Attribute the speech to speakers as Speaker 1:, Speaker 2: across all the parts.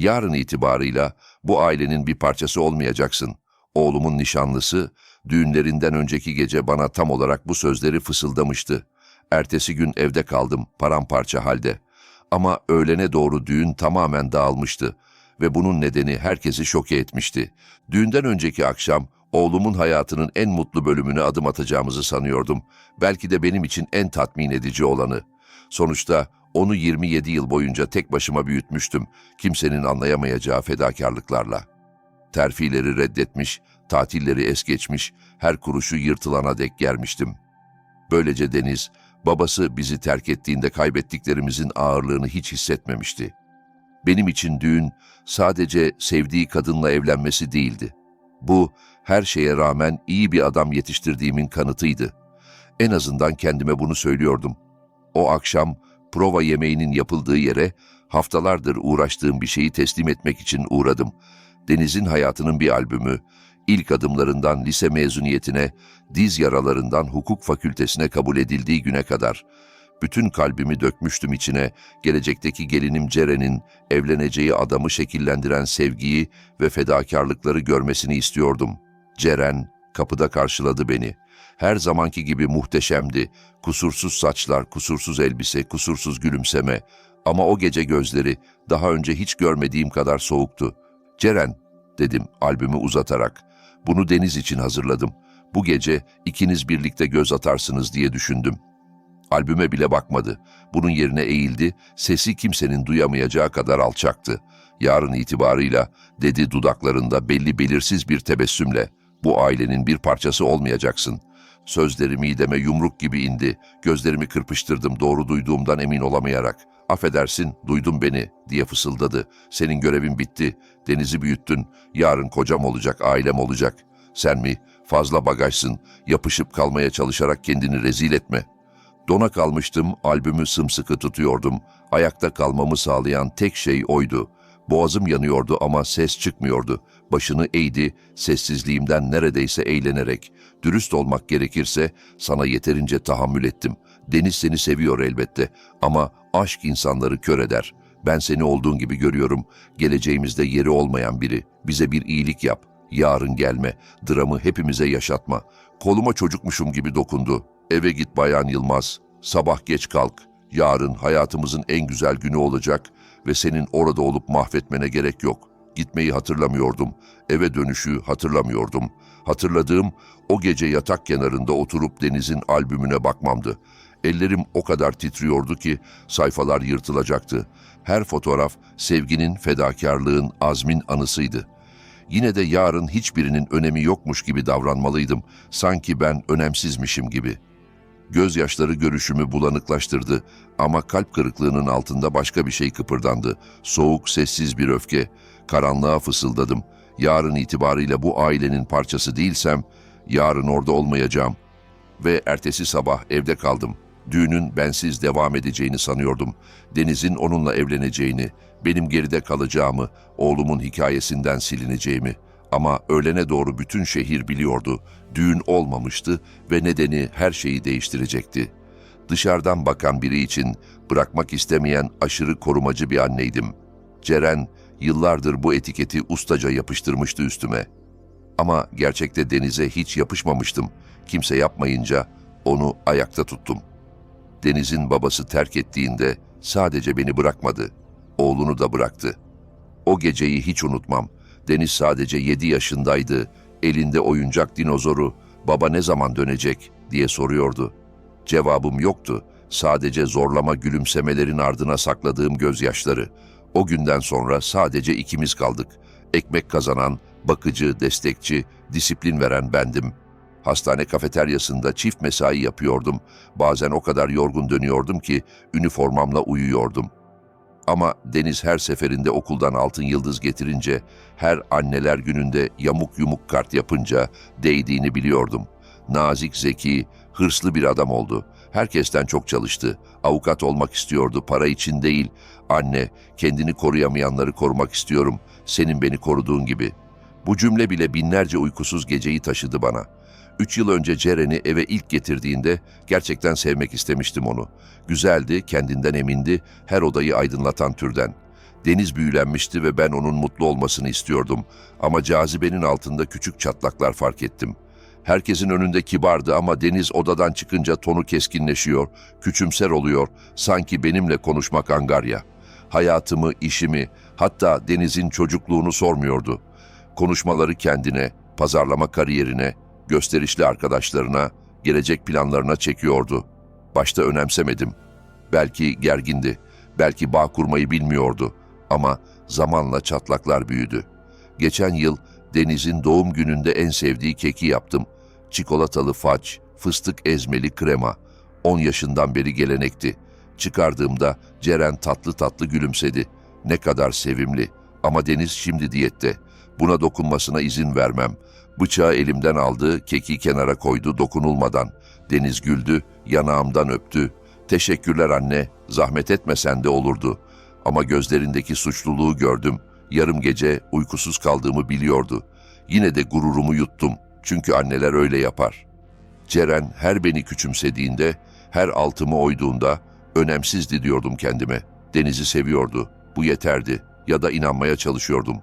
Speaker 1: Yarın itibarıyla bu ailenin bir parçası olmayacaksın. Oğlumun nişanlısı, düğünlerinden önceki gece bana tam olarak bu sözleri fısıldamıştı. Ertesi gün evde kaldım, paramparça halde. Ama öğlene doğru düğün tamamen dağılmıştı ve bunun nedeni herkesi şoke etmişti. Düğünden önceki akşam oğlumun hayatının en mutlu bölümüne adım atacağımızı sanıyordum. Belki de benim için en tatmin edici olanı. Sonuçta onu 27 yıl boyunca tek başıma büyütmüştüm, kimsenin anlayamayacağı fedakarlıklarla. Terfileri reddetmiş, tatilleri es geçmiş, her kuruşu yırtılana dek germiştim. Böylece Deniz, babası bizi terk ettiğinde kaybettiklerimizin ağırlığını hiç hissetmemişti. Benim için düğün sadece sevdiği kadınla evlenmesi değildi. Bu, her şeye rağmen iyi bir adam yetiştirdiğimin kanıtıydı. En azından kendime bunu söylüyordum. O akşam prova yemeğinin yapıldığı yere haftalardır uğraştığım bir şeyi teslim etmek için uğradım. Deniz'in hayatının bir albümü, ilk adımlarından lise mezuniyetine, diz yaralarından hukuk fakültesine kabul edildiği güne kadar. Bütün kalbimi dökmüştüm içine, gelecekteki gelinim Ceren'in evleneceği adamı şekillendiren sevgiyi ve fedakarlıkları görmesini istiyordum. Ceren kapıda karşıladı beni. Her zamanki gibi muhteşemdi. Kusursuz saçlar, kusursuz elbise, kusursuz gülümseme. Ama o gece gözleri daha önce hiç görmediğim kadar soğuktu. Ceren, dedim albümü uzatarak. Bunu Deniz için hazırladım. Bu gece ikiniz birlikte göz atarsınız diye düşündüm. Albüme bile bakmadı. Bunun yerine eğildi, sesi kimsenin duyamayacağı kadar alçaktı. Yarın itibarıyla, dedi dudaklarında belli belirsiz bir tebessümle, bu ailenin bir parçası olmayacaksın. Sözleri mideme yumruk gibi indi. Gözlerimi kırpıştırdım doğru duyduğumdan emin olamayarak. Affedersin, duydun beni diye fısıldadı. Senin görevin bitti. Denizi büyüttün. Yarın kocam olacak, ailem olacak. Sen mi? Fazla bagajsın. Yapışıp kalmaya çalışarak kendini rezil etme. Dona kalmıştım, albümü sımsıkı tutuyordum. Ayakta kalmamı sağlayan tek şey oydu. Boğazım yanıyordu ama ses çıkmıyordu. Başını eğdi, sessizliğimden neredeyse eğlenerek. Dürüst olmak gerekirse sana yeterince tahammül ettim. Deniz seni seviyor elbette ama aşk insanları kör eder. Ben seni olduğun gibi görüyorum. Geleceğimizde yeri olmayan biri. Bize bir iyilik yap. Yarın gelme. Dramı hepimize yaşatma. Koluma çocukmuşum gibi dokundu. Eve git Bayan Yılmaz. Sabah geç kalk. Yarın hayatımızın en güzel günü olacak ve senin orada olup mahvetmene gerek yok. Gitmeyi hatırlamıyordum. Eve dönüşü hatırlamıyordum. Hatırladığım o gece yatak kenarında oturup Deniz'in albümüne bakmamdı. Ellerim o kadar titriyordu ki sayfalar yırtılacaktı. Her fotoğraf sevginin, fedakarlığın, azmin anısıydı. Yine de yarın hiçbirinin önemi yokmuş gibi davranmalıydım. Sanki ben önemsizmişim gibi.'' Gözyaşları görüşümü bulanıklaştırdı ama kalp kırıklığının altında başka bir şey kıpırdandı. Soğuk, sessiz bir öfke. Karanlığa fısıldadım. Yarın itibariyle bu ailenin parçası değilsem, yarın orada olmayacağım. Ve ertesi sabah evde kaldım. Düğünün bensiz devam edeceğini sanıyordum. Deniz'in onunla evleneceğini, benim geride kalacağımı, oğlumun hikayesinden silineceğimi.'' Ama öğlene doğru bütün şehir biliyordu. Düğün olmamıştı ve nedeni her şeyi değiştirecekti. Dışarıdan bakan biri için bırakmak istemeyen aşırı korumacı bir anneydim. Ceren yıllardır bu etiketi ustaca yapıştırmıştı üstüme. Ama gerçekte denize hiç yapışmamıştım. Kimse yapmayınca onu ayakta tuttum. Deniz'in babası terk ettiğinde sadece beni bırakmadı, oğlunu da bıraktı. O geceyi hiç unutmam.'' Deniz sadece yedi yaşındaydı. Elinde oyuncak dinozoru. Baba ne zaman dönecek diye soruyordu. Cevabım yoktu. Sadece zorlama gülümsemelerin ardına sakladığım gözyaşları. O günden sonra sadece ikimiz kaldık. Ekmek kazanan, bakıcı, destekçi, disiplin veren bendim. Hastane kafeteryasında çift mesai yapıyordum. Bazen o kadar yorgun dönüyordum ki üniformamla uyuyordum.'' Ama Deniz her seferinde okuldan altın yıldız getirince, her anneler gününde yamuk yumuk kart yapınca değdiğini biliyordum. Nazik, zeki, hırslı bir adam oldu. Herkesten çok çalıştı. Avukat olmak istiyordu, para için değil. Anne, kendini koruyamayanları korumak istiyorum. Senin beni koruduğun gibi. Bu cümle bile binlerce uykusuz geceyi taşıdı bana.'' Üç yıl önce Ceren'i eve ilk getirdiğinde gerçekten sevmek istemiştim onu. Güzeldi, kendinden emindi, her odayı aydınlatan türden. Deniz büyülenmişti ve ben onun mutlu olmasını istiyordum. Ama cazibenin altında küçük çatlaklar fark ettim. Herkesin önünde kibardı ama Deniz odadan çıkınca tonu keskinleşiyor, küçümser oluyor, sanki benimle konuşmak angarya. Hayatımı, işimi, hatta Deniz'in çocukluğunu sormuyordu. Konuşmaları kendine, pazarlama kariyerine, gösterişli arkadaşlarına, gelecek planlarına çekiyordu. Başta önemsemedim. Belki gergindi, belki bağ kurmayı bilmiyordu ama zamanla çatlaklar büyüdü. Geçen yıl Deniz'in doğum gününde en sevdiği keki yaptım. Çikolatalı faç, fıstık ezmeli krema. 10 yaşından beri gelenekti. Çıkardığımda Ceren tatlı tatlı gülümsedi. Ne kadar sevimli. Ama Deniz şimdi diyette. Buna dokunmasına izin vermem. Bıçağı elimden aldı, keki kenara koydu dokunulmadan. Deniz güldü, yanağımdan öptü. Teşekkürler anne, zahmet etmesen de olurdu. Ama gözlerindeki suçluluğu gördüm. Yarım gece uykusuz kaldığımı biliyordu. Yine de gururumu yuttum. Çünkü anneler öyle yapar. Ceren her beni küçümsediğinde, her altımı oyduğunda önemsizdi diyordum kendime. Deniz'i seviyordu. Bu yeterdi. Ya da inanmaya çalışıyordum.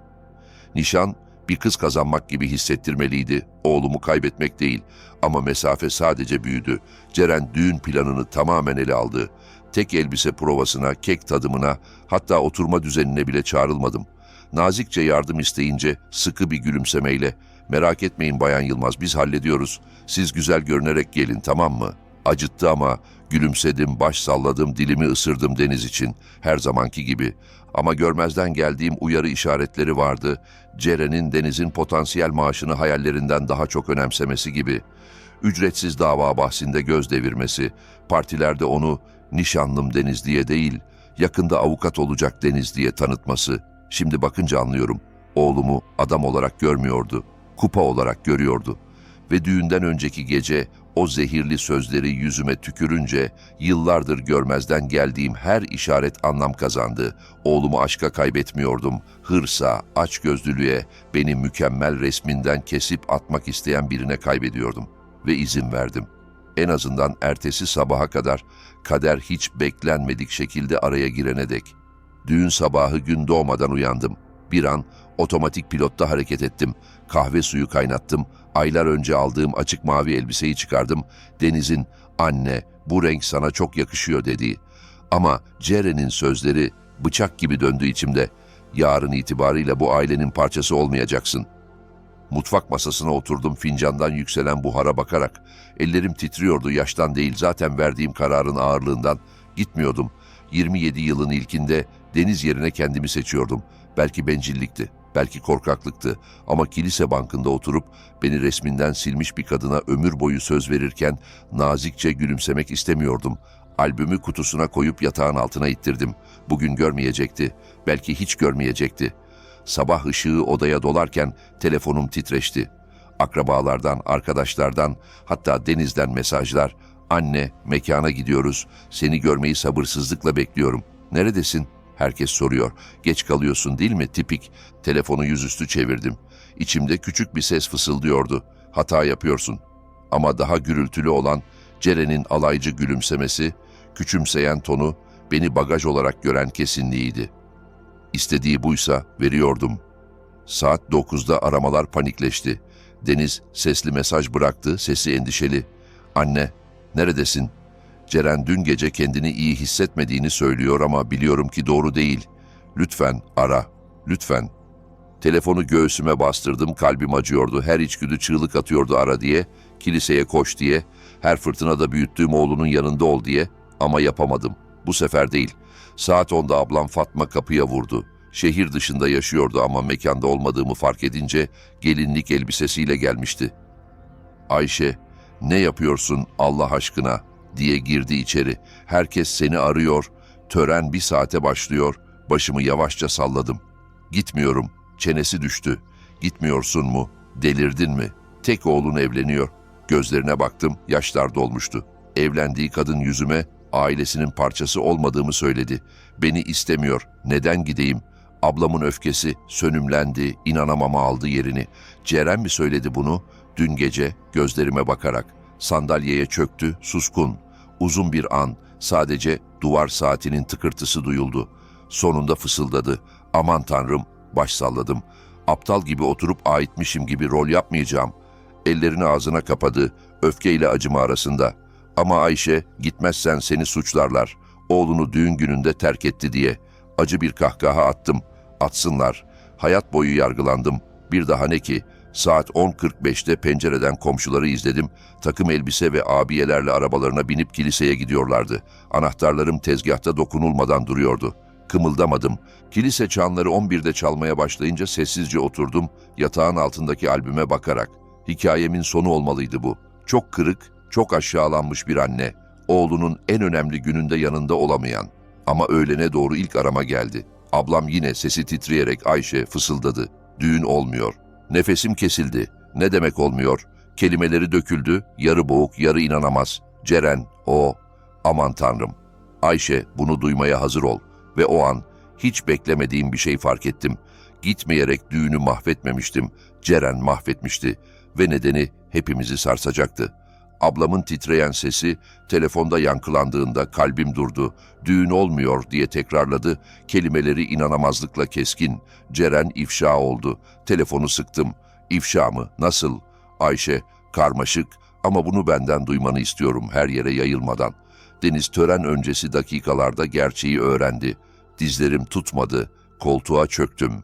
Speaker 1: Nişan bir kız kazanmak gibi hissettirmeliydi. Oğlumu kaybetmek değil. Ama mesafe sadece büyüdü. Ceren düğün planını tamamen ele aldı. Tek elbise provasına, kek tadımına, hatta oturma düzenine bile çağrılmadım. Nazikçe yardım isteyince sıkı bir gülümsemeyle "Merak etmeyin Bayan Yılmaz, biz hallediyoruz. Siz güzel görünerek gelin, tamam mı?" Acıttı ama gülümsedim, baş salladım, dilimi ısırdım deniz için. Her zamanki gibi. Ama görmezden geldiğim uyarı işaretleri vardı. Ceren'in denizin potansiyel maaşını hayallerinden daha çok önemsemesi gibi. Ücretsiz dava bahsinde göz devirmesi, partilerde onu nişanlım Deniz diye değil, yakında avukat olacak Deniz diye tanıtması. Şimdi bakınca anlıyorum. Oğlumu adam olarak görmüyordu, kupa olarak görüyordu. Ve düğünden önceki gece o zehirli sözleri yüzüme tükürünce yıllardır görmezden geldiğim her işaret anlam kazandı. Oğlumu aşka kaybetmiyordum. Hırsa, açgözlülüğe, beni mükemmel resminden kesip atmak isteyen birine kaybediyordum. Ve izin verdim. En azından ertesi sabaha kadar kader hiç beklenmedik şekilde araya girene dek. Düğün sabahı gün doğmadan uyandım. Bir an otomatik pilotta hareket ettim. Kahve suyu kaynattım. Aylar önce aldığım açık mavi elbiseyi çıkardım. Deniz'in anne bu renk sana çok yakışıyor dediği. Ama Ceren'in sözleri bıçak gibi döndü içimde. Yarın itibarıyla bu ailenin parçası olmayacaksın. Mutfak masasına oturdum fincandan yükselen buhara bakarak. Ellerim titriyordu yaştan değil zaten verdiğim kararın ağırlığından. Gitmiyordum. 27 yılın ilkinde deniz yerine kendimi seçiyordum. Belki bencillikti, belki korkaklıktı ama kilise bankında oturup beni resminden silmiş bir kadına ömür boyu söz verirken nazikçe gülümsemek istemiyordum. Albümü kutusuna koyup yatağın altına ittirdim. Bugün görmeyecekti, belki hiç görmeyecekti. Sabah ışığı odaya dolarken telefonum titreşti. Akrabalardan, arkadaşlardan, hatta denizden mesajlar. Anne, mekana gidiyoruz. Seni görmeyi sabırsızlıkla bekliyorum. Neredesin? Herkes soruyor. Geç kalıyorsun değil mi? Tipik. Telefonu yüzüstü çevirdim. İçimde küçük bir ses fısıldıyordu. Hata yapıyorsun. Ama daha gürültülü olan Ceren'in alaycı gülümsemesi, küçümseyen tonu, beni bagaj olarak gören kesinliğiydi. İstediği buysa veriyordum. Saat 9'da aramalar panikleşti. Deniz sesli mesaj bıraktı, sesi endişeli. Anne, neredesin? Ceren dün gece kendini iyi hissetmediğini söylüyor ama biliyorum ki doğru değil. Lütfen ara, lütfen. Telefonu göğsüme bastırdım, kalbim acıyordu. Her içgüdü çığlık atıyordu ara diye, kiliseye koş diye, her fırtınada büyüttüğüm oğlunun yanında ol diye ama yapamadım. Bu sefer değil. Saat 10'da ablam Fatma kapıya vurdu. Şehir dışında yaşıyordu ama mekanda olmadığımı fark edince gelinlik elbisesiyle gelmişti. Ayşe, ne yapıyorsun Allah aşkına diye girdi içeri. Herkes seni arıyor. Tören bir saate başlıyor. Başımı yavaşça salladım. Gitmiyorum. Çenesi düştü. Gitmiyorsun mu? Delirdin mi? Tek oğlun evleniyor. Gözlerine baktım. Yaşlar dolmuştu. Evlendiği kadın yüzüme ailesinin parçası olmadığımı söyledi. Beni istemiyor. Neden gideyim? Ablamın öfkesi sönümlendi, inanamama aldı yerini. Ceren mi söyledi bunu? Dün gece gözlerime bakarak. Sandalyeye çöktü, suskun. Uzun bir an, sadece duvar saatinin tıkırtısı duyuldu. Sonunda fısıldadı. Aman tanrım, baş salladım. Aptal gibi oturup aitmişim gibi rol yapmayacağım. Ellerini ağzına kapadı, öfkeyle acıma arasında. Ama Ayşe, gitmezsen seni suçlarlar. Oğlunu düğün gününde terk etti diye. Acı bir kahkaha attım. Atsınlar. Hayat boyu yargılandım. Bir daha ne ki? Saat 10.45'te pencereden komşuları izledim. Takım elbise ve abiyelerle arabalarına binip kiliseye gidiyorlardı. Anahtarlarım tezgahta dokunulmadan duruyordu. Kımıldamadım. Kilise çanları 11'de çalmaya başlayınca sessizce oturdum, yatağın altındaki albüme bakarak. Hikayemin sonu olmalıydı bu. Çok kırık, çok aşağılanmış bir anne. Oğlunun en önemli gününde yanında olamayan. Ama öğlene doğru ilk arama geldi. Ablam yine sesi titreyerek Ayşe fısıldadı. Düğün olmuyor. Nefesim kesildi. Ne demek olmuyor? Kelimeleri döküldü, yarı boğuk, yarı inanamaz. Ceren, o, aman tanrım. Ayşe, bunu duymaya hazır ol. Ve o an hiç beklemediğim bir şey fark ettim. Gitmeyerek düğünü mahvetmemiştim. Ceren mahvetmişti ve nedeni hepimizi sarsacaktı. Ablamın titreyen sesi telefonda yankılandığında kalbim durdu. Düğün olmuyor diye tekrarladı. Kelimeleri inanamazlıkla keskin. Ceren ifşa oldu. Telefonu sıktım. İfşa mı? Nasıl? Ayşe, karmaşık ama bunu benden duymanı istiyorum her yere yayılmadan. Deniz tören öncesi dakikalarda gerçeği öğrendi. Dizlerim tutmadı. Koltuğa çöktüm.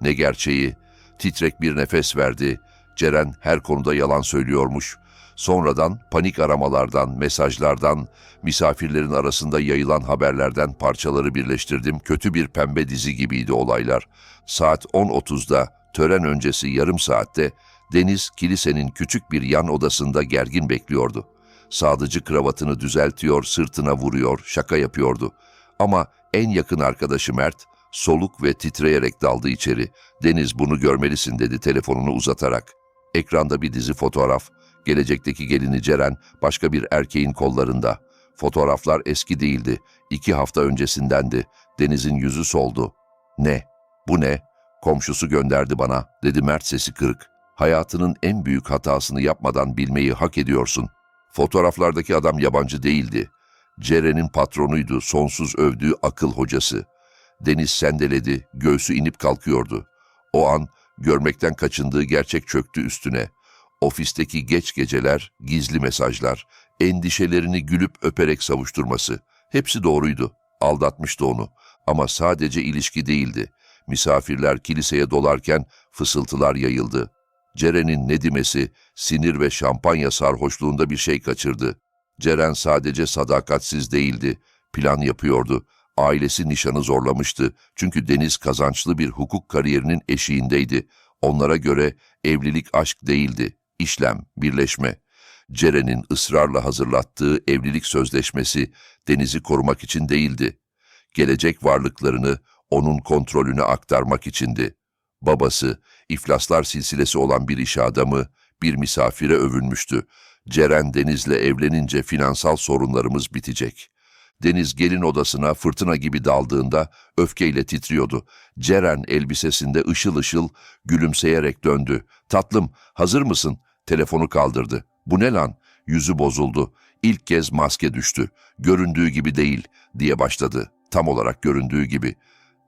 Speaker 1: Ne gerçeği? Titrek bir nefes verdi. Ceren her konuda yalan söylüyormuş. Sonradan panik aramalardan, mesajlardan, misafirlerin arasında yayılan haberlerden parçaları birleştirdim. Kötü bir pembe dizi gibiydi olaylar. Saat 10.30'da, tören öncesi yarım saatte Deniz kilisenin küçük bir yan odasında gergin bekliyordu. Sadıcı kravatını düzeltiyor, sırtına vuruyor, şaka yapıyordu. Ama en yakın arkadaşı Mert, soluk ve titreyerek daldı içeri. Deniz bunu görmelisin dedi telefonunu uzatarak. Ekranda bir dizi fotoğraf. Gelecekteki gelini Ceren başka bir erkeğin kollarında. Fotoğraflar eski değildi. İki hafta öncesindendi. Deniz'in yüzü soldu. Ne? Bu ne? Komşusu gönderdi bana, dedi Mert sesi kırık. Hayatının en büyük hatasını yapmadan bilmeyi hak ediyorsun. Fotoğraflardaki adam yabancı değildi. Ceren'in patronuydu, sonsuz övdüğü akıl hocası. Deniz sendeledi, göğsü inip kalkıyordu. O an görmekten kaçındığı gerçek çöktü üstüne. Ofisteki geç geceler, gizli mesajlar, endişelerini gülüp öperek savuşturması. Hepsi doğruydu. Aldatmıştı onu. Ama sadece ilişki değildi. Misafirler kiliseye dolarken fısıltılar yayıldı. Ceren'in nedimesi, sinir ve şampanya sarhoşluğunda bir şey kaçırdı. Ceren sadece sadakatsiz değildi, plan yapıyordu. Ailesi nişanı zorlamıştı çünkü Deniz kazançlı bir hukuk kariyerinin eşiğindeydi. Onlara göre evlilik aşk değildi, işlem, birleşme. Ceren'in ısrarla hazırlattığı evlilik sözleşmesi Deniz'i korumak için değildi. Gelecek varlıklarını onun kontrolüne aktarmak içindi. Babası, iflaslar silsilesi olan bir iş adamı, bir misafire övünmüştü. Ceren Deniz'le evlenince finansal sorunlarımız bitecek. Deniz gelin odasına fırtına gibi daldığında öfkeyle titriyordu. Ceren elbisesinde ışıl ışıl gülümseyerek döndü. Tatlım, hazır mısın? Telefonu kaldırdı. Bu ne lan? Yüzü bozuldu. İlk kez maske düştü. Göründüğü gibi değil diye başladı. Tam olarak göründüğü gibi.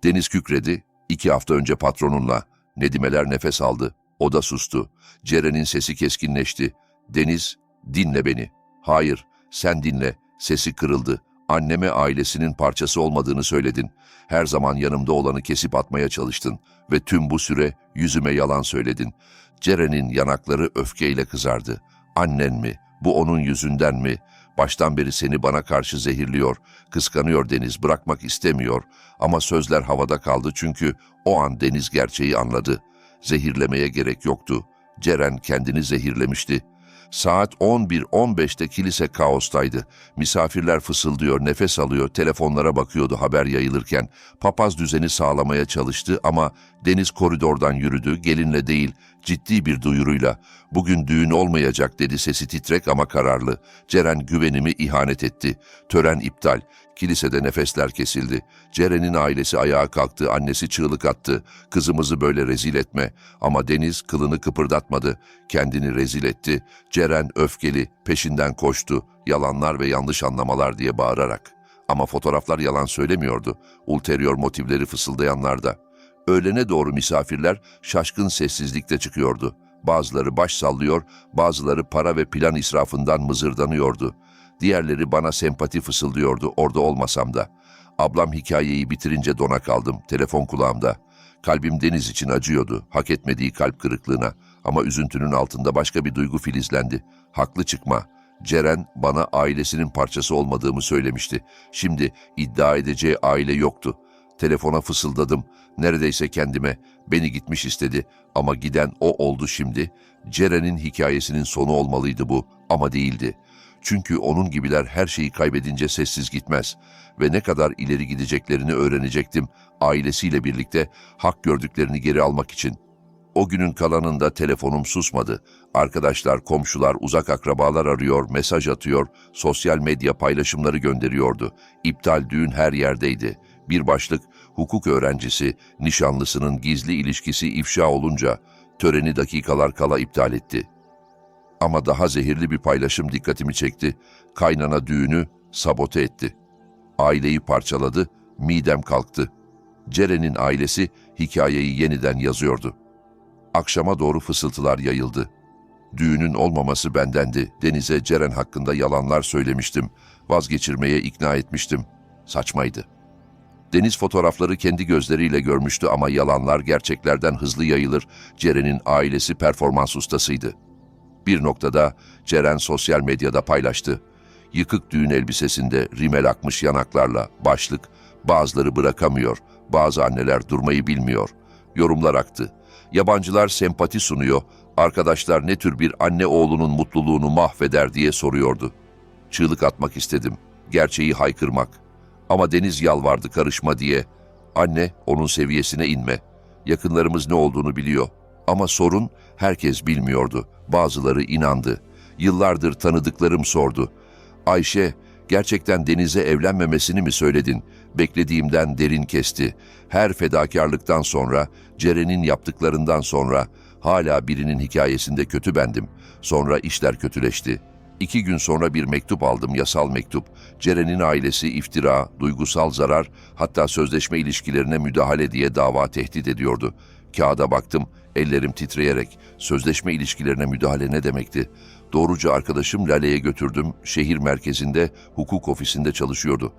Speaker 1: Deniz kükredi. İki hafta önce patronunla. Nedimeler nefes aldı. O da sustu. Ceren'in sesi keskinleşti. Deniz, dinle beni. Hayır, sen dinle. Sesi kırıldı. Anneme ailesinin parçası olmadığını söyledin. Her zaman yanımda olanı kesip atmaya çalıştın. Ve tüm bu süre yüzüme yalan söyledin. Ceren'in yanakları öfkeyle kızardı. Annen mi? Bu onun yüzünden mi? Baştan beri seni bana karşı zehirliyor. Kıskanıyor Deniz, bırakmak istemiyor. Ama sözler havada kaldı çünkü o an Deniz gerçeği anladı. Zehirlemeye gerek yoktu. Ceren kendini zehirlemişti. Saat 11.15'te kilise kaostaydı. Misafirler fısıldıyor, nefes alıyor, telefonlara bakıyordu haber yayılırken. Papaz düzeni sağlamaya çalıştı ama Deniz koridordan yürüdü, gelinle değil, ciddi bir duyuruyla. Bugün düğün olmayacak dedi sesi titrek ama kararlı. Ceren güvenimi ihanet etti. Tören iptal. Kilisede nefesler kesildi. Ceren'in ailesi ayağa kalktı, annesi çığlık attı. Kızımızı böyle rezil etme. Ama Deniz kılını kıpırdatmadı. Kendini rezil etti. Ceren öfkeli, peşinden koştu. Yalanlar ve yanlış anlamalar diye bağırarak. Ama fotoğraflar yalan söylemiyordu. Ulterior motivleri fısıldayanlarda. Öğlene doğru misafirler şaşkın sessizlikte çıkıyordu. Bazıları baş sallıyor, bazıları para ve plan israfından mızırdanıyordu. Diğerleri bana sempati fısıldıyordu orada olmasam da. Ablam hikayeyi bitirince dona kaldım, telefon kulağımda. Kalbim Deniz için acıyordu, hak etmediği kalp kırıklığına. Ama üzüntünün altında başka bir duygu filizlendi. Haklı çıkma. Ceren bana ailesinin parçası olmadığımı söylemişti. Şimdi iddia edeceği aile yoktu. Telefona fısıldadım. Neredeyse kendime. Beni gitmiş istedi. Ama giden o oldu şimdi. Ceren'in hikayesinin sonu olmalıydı bu. Ama değildi. Çünkü onun gibiler her şeyi kaybedince sessiz gitmez. Ve ne kadar ileri gideceklerini öğrenecektim. Ailesiyle birlikte hak gördüklerini geri almak için. O günün kalanında telefonum susmadı. Arkadaşlar, komşular, uzak akrabalar arıyor, mesaj atıyor, sosyal medya paylaşımları gönderiyordu. İptal düğün her yerdeydi. Bir başlık, hukuk öğrencisi, nişanlısının gizli ilişkisi ifşa olunca töreni dakikalar kala iptal etti. Ama daha zehirli bir paylaşım dikkatimi çekti. Kaynana düğünü sabote etti. Aileyi parçaladı, midem kalktı. Ceren'in ailesi hikayeyi yeniden yazıyordu. Akşama doğru fısıltılar yayıldı. Düğünün olmaması bendendi. Denize Ceren hakkında yalanlar söylemiştim. Vazgeçirmeye ikna etmiştim. Saçmaydı. Deniz fotoğrafları kendi gözleriyle görmüştü ama yalanlar gerçeklerden hızlı yayılır. Ceren'in ailesi performans ustasıydı. Bir noktada Ceren sosyal medyada paylaştı. Yıkık düğün elbisesinde rimel akmış yanaklarla başlık, bazıları bırakamıyor, bazı anneler durmayı bilmiyor. Yorumlar aktı. Yabancılar sempati sunuyor, arkadaşlar ne tür bir anne oğlunun mutluluğunu mahveder diye soruyordu. Çığlık atmak istedim, gerçeği haykırmak. Ama Deniz yalvardı karışma diye. Anne, onun seviyesine inme. Yakınlarımız ne olduğunu biliyor. Ama sorun herkes bilmiyordu. Bazıları inandı. Yıllardır tanıdıklarım sordu. Ayşe, gerçekten Deniz'e evlenmemesini mi söyledin? Beklediğimden derin kesti. Her fedakarlıktan sonra, Ceren'in yaptıklarından sonra hala birinin hikayesinde kötü bendim. Sonra işler kötüleşti. İki gün sonra bir mektup aldım, yasal mektup. Ceren'in ailesi iftira, duygusal zarar, hatta sözleşme ilişkilerine müdahale diye dava tehdit ediyordu. Kağıda baktım, ellerim titreyerek, sözleşme ilişkilerine müdahale ne demekti? Doğruca arkadaşım Lale'ye götürdüm, şehir merkezinde, hukuk ofisinde çalışıyordu.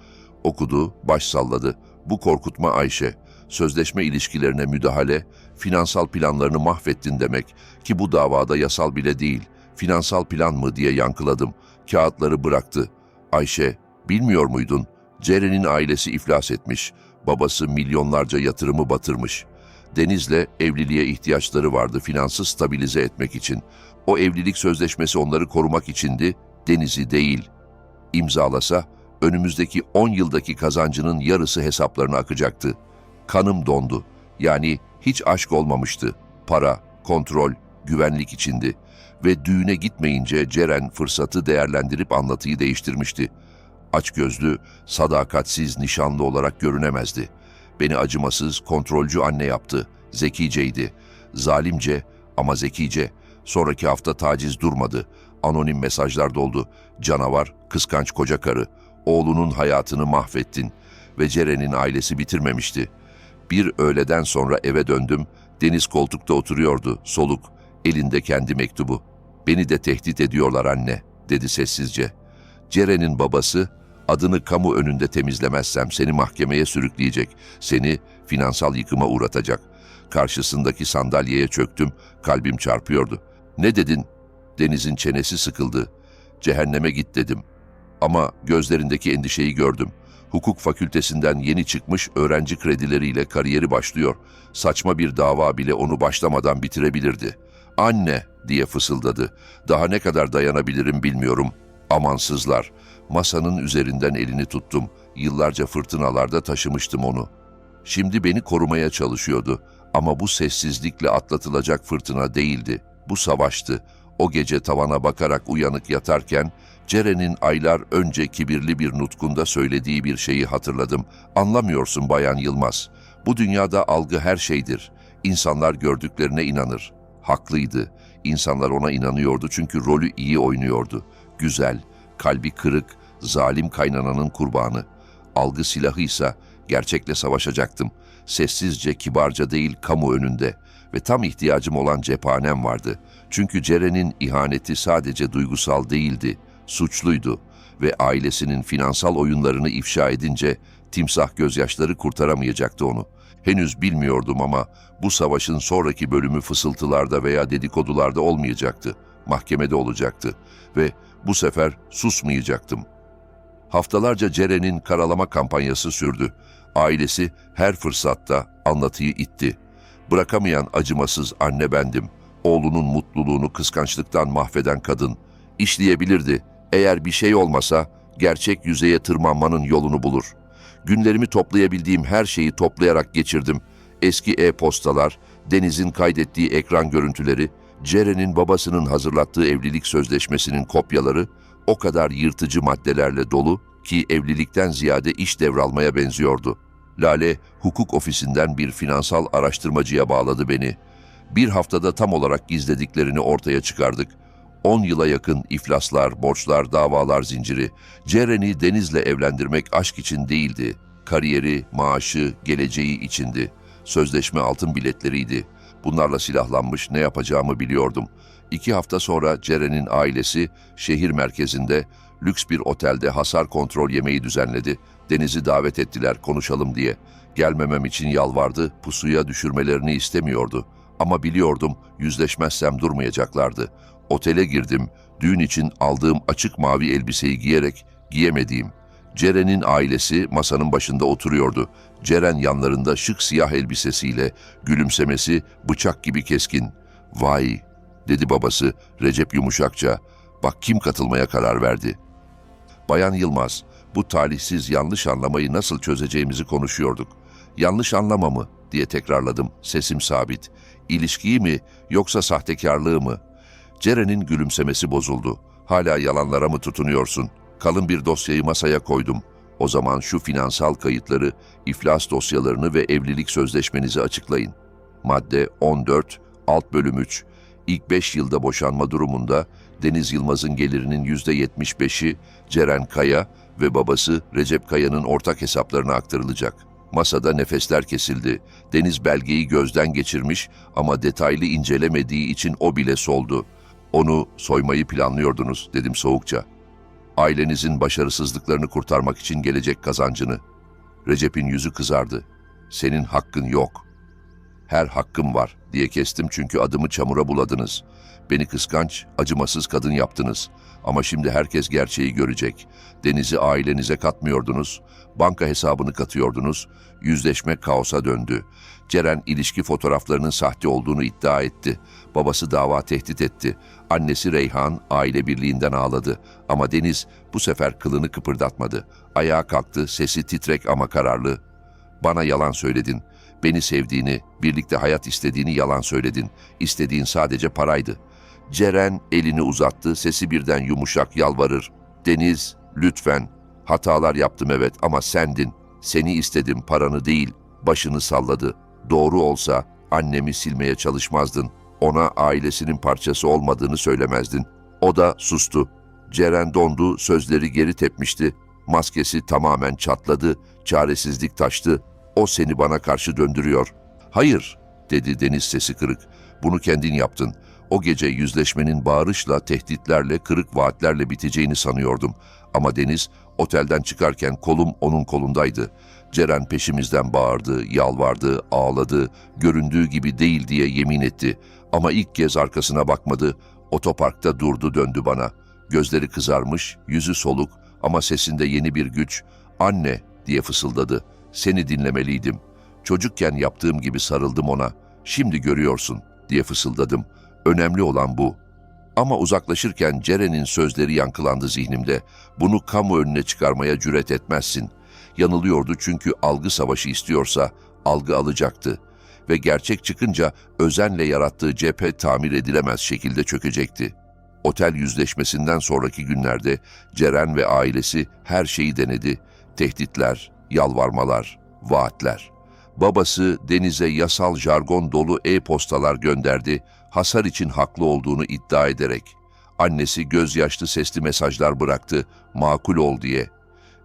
Speaker 1: Okudu, baş salladı. Bu korkutma Ayşe. Sözleşme ilişkilerine müdahale, finansal planlarını mahvettin demek ki bu davada yasal bile değil. Finansal plan mı diye yankıladım. Kağıtları bıraktı. Ayşe, bilmiyor muydun? Ceren'in ailesi iflas etmiş. Babası milyonlarca yatırımı batırmış. Deniz'le evliliğe ihtiyaçları vardı finansı stabilize etmek için. O evlilik sözleşmesi onları korumak içindi, Deniz'i değil. İmzalasa önümüzdeki 10 yıldaki kazancının yarısı hesaplarına akacaktı. Kanım dondu. Yani hiç aşk olmamıştı. Para, kontrol, güvenlik içindi. Ve düğüne gitmeyince Ceren fırsatı değerlendirip anlatıyı değiştirmişti. Açgözlü, sadakatsiz nişanlı olarak görünemezdi. Beni acımasız, kontrolcü anne yaptı. Zekiceydi. Zalimce ama zekice. Sonraki hafta taciz durmadı. Anonim mesajlar doldu. Canavar, kıskanç koca karı. Oğlunun hayatını mahvettin. Ve Ceren'in ailesi bitirmemişti. Bir öğleden sonra eve döndüm. Deniz koltukta oturuyordu, soluk. Elinde kendi mektubu. Beni de tehdit ediyorlar anne, dedi sessizce. Ceren'in babası, adını kamu önünde temizlemezsem seni mahkemeye sürükleyecek, seni finansal yıkıma uğratacak. Karşısındaki sandalyeye çöktüm, kalbim çarpıyordu. Ne dedin? Deniz'in çenesi sıkıldı. Cehenneme git dedim. Ama gözlerindeki endişeyi gördüm. Hukuk fakültesinden yeni çıkmış öğrenci kredileriyle kariyeri başlıyor. Saçma bir dava bile onu başlamadan bitirebilirdi. Anne diye fısıldadı. Daha ne kadar dayanabilirim bilmiyorum. Amansızlar. Masanın üzerinden elini tuttum. Yıllarca fırtınalarda taşımıştım onu. Şimdi beni korumaya çalışıyordu. Ama bu sessizlikle atlatılacak fırtına değildi. Bu savaştı. O gece tavana bakarak uyanık yatarken Ceren'in aylar önce kibirli bir nutkunda söylediği bir şeyi hatırladım. Anlamıyorsun Bayan Yılmaz. Bu dünyada algı her şeydir. İnsanlar gördüklerine inanır. Haklıydı. İnsanlar ona inanıyordu çünkü rolü iyi oynuyordu. Güzel, kalbi kırık, zalim kaynananın kurbanı. algı silahıysa gerçekle savaşacaktım. Sessizce, kibarca değil kamu önünde ve tam ihtiyacım olan cephanem vardı. Çünkü Ceren'in ihaneti sadece duygusal değildi, suçluydu ve ailesinin finansal oyunlarını ifşa edince timsah gözyaşları kurtaramayacaktı onu. Henüz bilmiyordum ama bu savaşın sonraki bölümü fısıltılarda veya dedikodularda olmayacaktı. Mahkemede olacaktı ve bu sefer susmayacaktım. Haftalarca Ceren'in karalama kampanyası sürdü. Ailesi her fırsatta anlatıyı itti. Bırakamayan acımasız anne bendim. Oğlunun mutluluğunu kıskançlıktan mahveden kadın. İşleyebilirdi. Eğer bir şey olmasa gerçek yüzeye tırmanmanın yolunu bulur. Günlerimi toplayabildiğim her şeyi toplayarak geçirdim. Eski e-postalar, Deniz'in kaydettiği ekran görüntüleri, Ceren'in babasının hazırlattığı evlilik sözleşmesinin kopyaları o kadar yırtıcı maddelerle dolu ki evlilikten ziyade iş devralmaya benziyordu. Lale, hukuk ofisinden bir finansal araştırmacıya bağladı beni. Bir haftada tam olarak gizlediklerini ortaya çıkardık. 10 yıla yakın iflaslar, borçlar, davalar zinciri. Ceren'i Deniz'le evlendirmek aşk için değildi. Kariyeri, maaşı, geleceği içindi. Sözleşme altın biletleriydi. Bunlarla silahlanmış ne yapacağımı biliyordum. İki hafta sonra Ceren'in ailesi şehir merkezinde lüks bir otelde hasar kontrol yemeği düzenledi. Deniz'i davet ettiler konuşalım diye. Gelmemem için yalvardı, pusuya düşürmelerini istemiyordu. Ama biliyordum yüzleşmezsem durmayacaklardı. Otele girdim, düğün için aldığım açık mavi elbiseyi giyerek giyemediğim. Ceren'in ailesi masanın başında oturuyordu. Ceren yanlarında şık siyah elbisesiyle, gülümsemesi bıçak gibi keskin. Vay, dedi babası Recep yumuşakça. Bak kim katılmaya karar verdi. Bayan Yılmaz, bu talihsiz yanlış anlamayı nasıl çözeceğimizi konuşuyorduk. Yanlış anlama mı diye tekrarladım, sesim sabit. İlişkiyi mi yoksa sahtekarlığı mı? Ceren'in gülümsemesi bozuldu. Hala yalanlara mı tutunuyorsun? Kalın bir dosyayı masaya koydum. O zaman şu finansal kayıtları, iflas dosyalarını ve evlilik sözleşmenizi açıklayın. Madde 14, alt bölüm 3. İlk 5 yılda boşanma durumunda Deniz Yılmaz'ın gelirinin %75'i Ceren Kaya ve babası Recep Kaya'nın ortak hesaplarına aktarılacak. Masada nefesler kesildi. Deniz belgeyi gözden geçirmiş ama detaylı incelemediği için o bile soldu. Onu soymayı planlıyordunuz dedim soğukça. Ailenizin başarısızlıklarını kurtarmak için gelecek kazancını. Recep'in yüzü kızardı. Senin hakkın yok. Her hakkım var diye kestim çünkü adımı çamura buladınız. Beni kıskanç, acımasız kadın yaptınız. Ama şimdi herkes gerçeği görecek. Deniz'i ailenize katmıyordunuz, banka hesabını katıyordunuz, yüzleşme kaosa döndü. Ceren ilişki fotoğraflarının sahte olduğunu iddia etti. Babası dava tehdit etti. Annesi Reyhan aile birliğinden ağladı. Ama Deniz bu sefer kılını kıpırdatmadı. Ayağa kalktı, sesi titrek ama kararlı. Bana yalan söyledin. Beni sevdiğini, birlikte hayat istediğini yalan söyledin. İstediğin sadece paraydı. Ceren elini uzattı, sesi birden yumuşak yalvarır. Deniz, lütfen. Hatalar yaptım evet ama sendin. Seni istedim, paranı değil. Başını salladı. Doğru olsa annemi silmeye çalışmazdın. Ona ailesinin parçası olmadığını söylemezdin. O da sustu. Ceren dondu, sözleri geri tepmişti. Maskesi tamamen çatladı, çaresizlik taştı. O seni bana karşı döndürüyor. Hayır, dedi Deniz sesi kırık. Bunu kendin yaptın. O gece yüzleşmenin bağırışla, tehditlerle, kırık vaatlerle biteceğini sanıyordum. Ama Deniz otelden çıkarken kolum onun kolundaydı. Ceren peşimizden bağırdı, yalvardı, ağladı, göründüğü gibi değil diye yemin etti. Ama ilk kez arkasına bakmadı, otoparkta durdu döndü bana. Gözleri kızarmış, yüzü soluk ama sesinde yeni bir güç. Anne diye fısıldadı. Seni dinlemeliydim. Çocukken yaptığım gibi sarıldım ona. Şimdi görüyorsun diye fısıldadım. Önemli olan bu. Ama uzaklaşırken Ceren'in sözleri yankılandı zihnimde. Bunu kamu önüne çıkarmaya cüret etmezsin. Yanılıyordu çünkü algı savaşı istiyorsa algı alacaktı. Ve gerçek çıkınca özenle yarattığı cephe tamir edilemez şekilde çökecekti. Otel yüzleşmesinden sonraki günlerde Ceren ve ailesi her şeyi denedi. Tehditler, yalvarmalar, vaatler. Babası Deniz'e yasal jargon dolu e-postalar gönderdi, hasar için haklı olduğunu iddia ederek. Annesi gözyaşlı sesli mesajlar bıraktı, makul ol diye.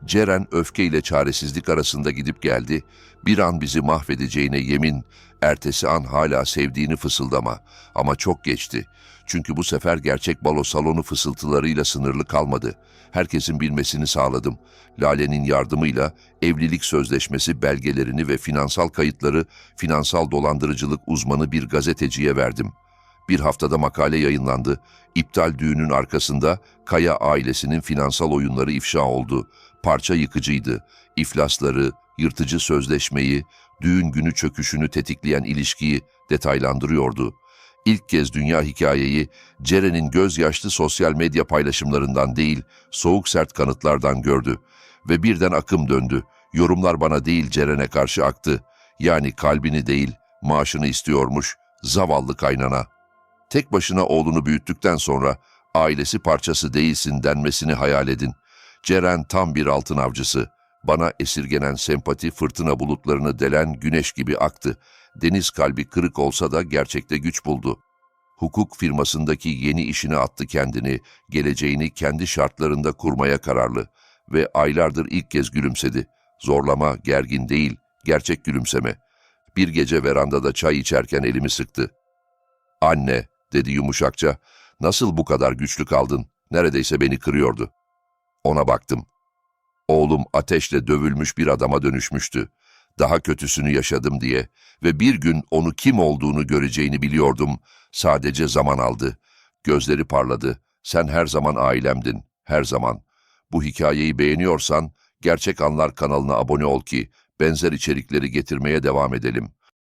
Speaker 1: Ceren öfkeyle çaresizlik arasında gidip geldi. Bir an bizi mahvedeceğine yemin, ertesi an hala sevdiğini fısıldama. Ama çok geçti. Çünkü bu sefer gerçek balo salonu fısıltılarıyla sınırlı kalmadı. Herkesin bilmesini sağladım. Lale'nin yardımıyla evlilik sözleşmesi belgelerini ve finansal kayıtları finansal dolandırıcılık uzmanı bir gazeteciye verdim. Bir haftada makale yayınlandı. İptal düğünün arkasında Kaya ailesinin finansal oyunları ifşa oldu. Parça yıkıcıydı. İflasları, yırtıcı sözleşmeyi, düğün günü çöküşünü tetikleyen ilişkiyi detaylandırıyordu. İlk kez dünya hikayeyi Ceren'in gözyaşlı sosyal medya paylaşımlarından değil, soğuk sert kanıtlardan gördü. Ve birden akım döndü. Yorumlar bana değil Ceren'e karşı aktı. Yani kalbini değil, maaşını istiyormuş. Zavallı kaynana. Tek başına oğlunu büyüttükten sonra ailesi parçası değilsin denmesini hayal edin. Ceren tam bir altın avcısı. Bana esirgenen sempati fırtına bulutlarını delen güneş gibi aktı. Deniz kalbi kırık olsa da gerçekte güç buldu. Hukuk firmasındaki yeni işine attı kendini, geleceğini kendi şartlarında kurmaya kararlı ve aylardır ilk kez gülümsedi. Zorlama, gergin değil, gerçek gülümseme. Bir gece verandada çay içerken elimi sıktı. Anne, dedi yumuşakça, nasıl bu kadar güçlü kaldın? Neredeyse beni kırıyordu. Ona baktım. Oğlum ateşle dövülmüş bir adama dönüşmüştü. Daha kötüsünü yaşadım diye ve bir gün onu kim olduğunu göreceğini biliyordum. Sadece zaman aldı. Gözleri parladı. Sen her zaman ailemdin, her zaman. Bu hikayeyi beğeniyorsan Gerçek Anlar kanalına abone ol ki benzer içerikleri getirmeye devam edelim.